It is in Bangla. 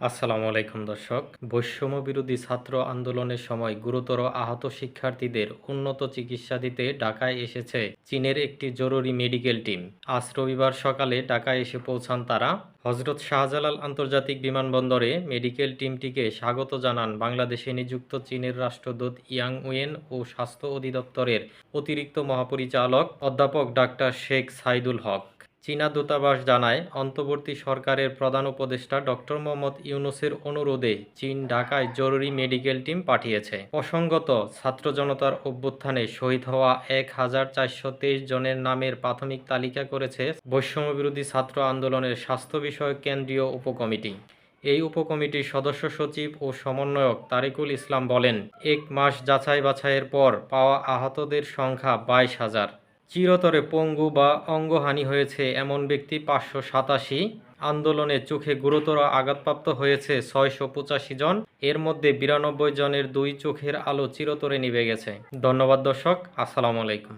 আসসালামু আলাইকুম দর্শক। বৈষম্য বিরোধী ছাত্র আন্দোলনের সময় গুরুতর আহত শিক্ষার্থীদের উন্নত চিকিৎসা দিতে ঢাকায় এসেছে চীনের একটি জরুরি মেডিকেল টিম। আজ রবিবার সকালে ঢাকায় এসে পৌঁছান তারা। হজরত শাহজালাল আন্তর্জাতিক বিমানবন্দরে মেডিকেল টিমটিকে স্বাগত জানান বাংলাদেশে নিযুক্ত চীনের রাষ্ট্রদূত ইয়াং উয়েন ও স্বাস্থ্য অধিদপ্তরের অতিরিক্ত মহাপরিচালক অধ্যাপক ডাক্তার শেখ সাইদুল হক। চীনা দূতাবাস জানায়, অন্তর্বর্তী সরকারের প্রধান উপদেষ্টা ডক্টর মোহাম্মদ ইউনুসের অনুরোধে চীন ঢাকায় জরুরি মেডিকেল টিম পাঠিয়েছে। প্রসঙ্গত ছাত্র জনতার অভ্যুত্থানে শহীদ হওয়া এক হাজার চারশো তেইশ জনের নামের প্রাথমিক তালিকা করেছে বৈষম্য বিরোধী ছাত্র আন্দোলনের স্বাস্থ্য বিষয়ক কেন্দ্রীয় উপকমিটি। এই উপকমিটির সদস্য সচিব ও সমন্বয়ক তারিকুল ইসলাম বলেন, এক মাস যাচাই বাছাইয়ের পর পাওয়া আহতদের সংখ্যা বাইশ হাজার। চিরতরে পঙ্গু বা অঙ্গহানি হয়েছে এমন ব্যক্তি পাঁচশো সাতাশি। আন্দোলনে চোখে গুরুতর আঘাতপ্রাপ্ত হয়েছে ছয়শো পঁচাশি জন। এর মধ্যে বিরানব্বই জনের দুই চোখের আলো চিরতরে নিভে গেছে। ধন্যবাদ দর্শক, আসসালামু আলাইকুম।